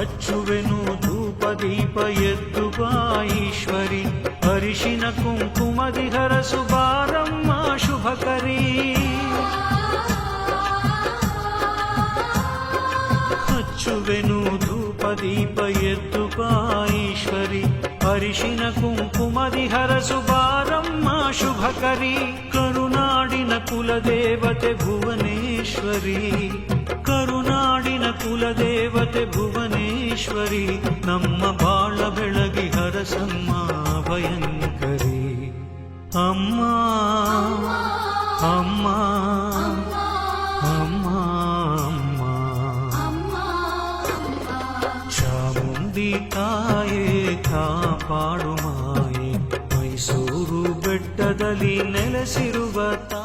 ಅಚ್ಚುವೆನು ಧೂಪ ದೀಪ ಎದ್ದುಗ ಈಶ್ವರಿ ಅರಿಶಿನ ಕುಂಕುಮದಿ ಹರಸು ಬಾರಮ್ಮ ಶುಭಕರಿ ಹಚ್ಚುವೆನು ಧೂಪ ದೀಪ ಎದ್ದುಗ ಈಶ್ವರಿ ಅರಿಶಿನ ಕುಂಕುಮದಿ ಹರಸು ಬಾರಮ್ಮ ಶುಭಕರಿ ಕರುನಾಡಿನ ಕುಲದೇವತೆ ಭುವನೇಶ್ವರಿ ಕರುನಾಡಿನ ಕುಲದೇವತೆ ಭುವನೇಶ್ವರಿ ನಮ್ಮ ಬಾಳ ಬೆಳಗಿ ಹರಸಮ್ಮ ಭಯಂಕರಿ ಅಮ್ಮ ಅಮ್ಮ ಅಮ್ಮ ಅಮ್ಮ ಚಾಮುಂಡಿ ತಾಯೇ ಕಾಪಾಡು ಮಾಯೆ ಮೈಸೂರು ಬೆಟ್ಟದಲ್ಲಿ ನೆಲೆಸಿರುವ ತಾ